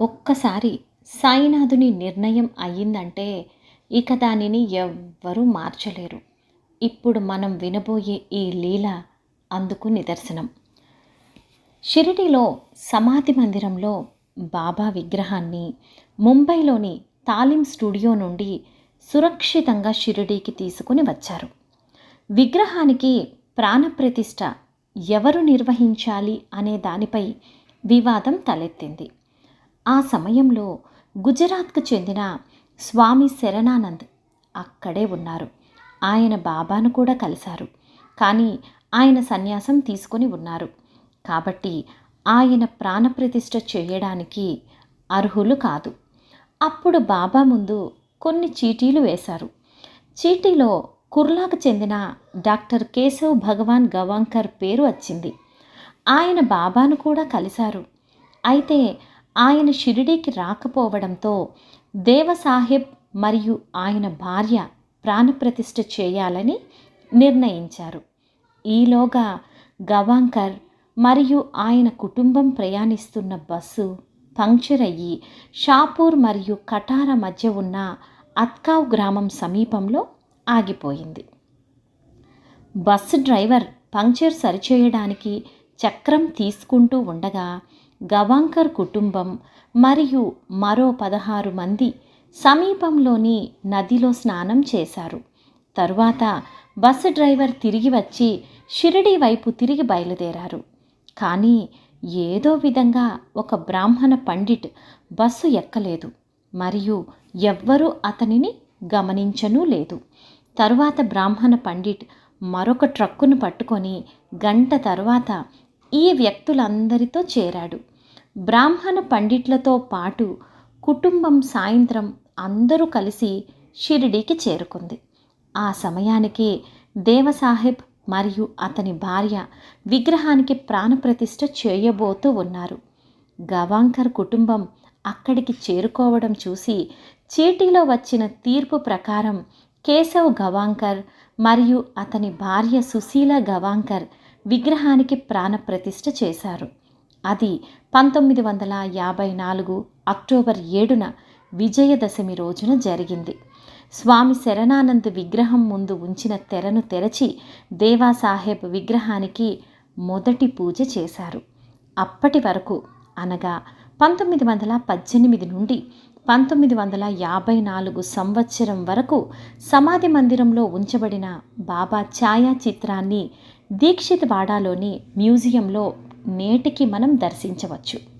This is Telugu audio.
ఒక్కసారి సాయినాథుని నిర్ణయం అయ్యిందంటే ఇక దానిని ఎవ్వరూ మార్చలేరు. ఇప్పుడు మనం వినబోయే ఈ లీల అందుకు నిదర్శనం. షిరిడిలో సమాధి మందిరంలో బాబా విగ్రహాన్ని ముంబైలోని తాలిం స్టూడియో నుండి సురక్షితంగా షిరిడీకి తీసుకుని వచ్చారు. విగ్రహానికి ప్రాణప్రతిష్ఠ ఎవరు నిర్వహించాలి అనే దానిపై వివాదం తలెత్తింది. ఆ సమయంలో గుజరాత్కు చెందిన స్వామి శరణానంద్ అక్కడే ఉన్నారు. ఆయన బాబాను కూడా కలిశారు. కానీ ఆయన సన్యాసం తీసుకొని ఉన్నారు. కాబట్టి ఆయన ప్రాణప్రతిష్ఠ చేయడానికి అర్హులు కాదు. అప్పుడు బాబా ముందు కొన్ని చీటీలు వేశారు. చీటీలో కుర్లాకు చెందిన డాక్టర్ కేశవ్ భగవాన్ గవాంకర్ పేరు వచ్చింది. ఆయన బాబాను కూడా కలిశారు. అయితే ఆయన షిరిడీకి రాకపోవడంతో దేవసాహెబ్ మరియు ఆయన భార్య ప్రాణప్రతిష్ఠ చేయాలని నిర్ణయించారు. ఈలోగా గవాంకర్ మరియు ఆయన కుటుంబం ప్రయాణిస్తున్న బస్సు పంక్చర్ అయ్యి షాపూర్ మరియు కటార మధ్య ఉన్న అత్కావ్ గ్రామం సమీపంలో ఆగిపోయింది. బస్సు డ్రైవర్ పంక్చర్ సరిచేయడానికి చక్రం తీసుకుంటూ ఉండగా గవాంకర్ కుటుంబం మరియు మరో పదహారు మంది సమీపంలోని నదిలో స్నానం చేశారు. తరువాత బస్సు డ్రైవర్ తిరిగి వచ్చి షిరిడి వైపు తిరిగి బయలుదేరారు. కానీ ఏదో విధంగా ఒక బ్రాహ్మణ పండిట్ బస్సు ఎక్కలేదు. మరియు ఎవ్వరూ అతనిని గమనించనూ లేదు. తరువాత బ్రాహ్మణ పండిట్ మరొక ట్రక్కును పట్టుకొని గంట తర్వాత ఈ వ్యక్తులందరితో చేరాడు. బ్రాహ్మణ పండిట్లతో పాటు కుటుంబం సాయంత్రం అందరూ కలిసి షిరిడీకి చేరుకుంది. ఆ సమయానికి దేవసాహెబ్ మరియు అతని భార్య విగ్రహానికి ప్రాణప్రతిష్ఠ చేయబోతూ ఉన్నారు. గవాంకర్ కుటుంబం అక్కడికి చేరుకోవడం చూసి చీటీలో వచ్చిన తీర్పు ప్రకారం కేశవ్ గవాంకర్ మరియు అతని భార్య సుశీల గవాంకర్ విగ్రహానికి ప్రాణప్రతిష్ఠ చేశారు. అది పంతొమ్మిది వందల యాభై నాలుగు అక్టోబర్ ఏడున విజయదశమి రోజున జరిగింది. స్వామి శరణానంద్ విగ్రహం ముందు ఉంచిన తెరను తెరచి దేవాసాహెబ్ విగ్రహానికి మొదటి పూజ చేశారు. అప్పటి వరకు అనగా పంతొమ్మిది వందల పద్దెనిమిది నుండి పంతొమ్మిది వందల యాభై నాలుగు సంవత్సరం వరకు సమాధి మందిరంలో ఉంచబడిన బాబా ఛాయాచిత్రాన్ని దీక్షిత్ వాడాలోని మ్యూజియంలో నేటికి మనం దర్శించవచ్చు.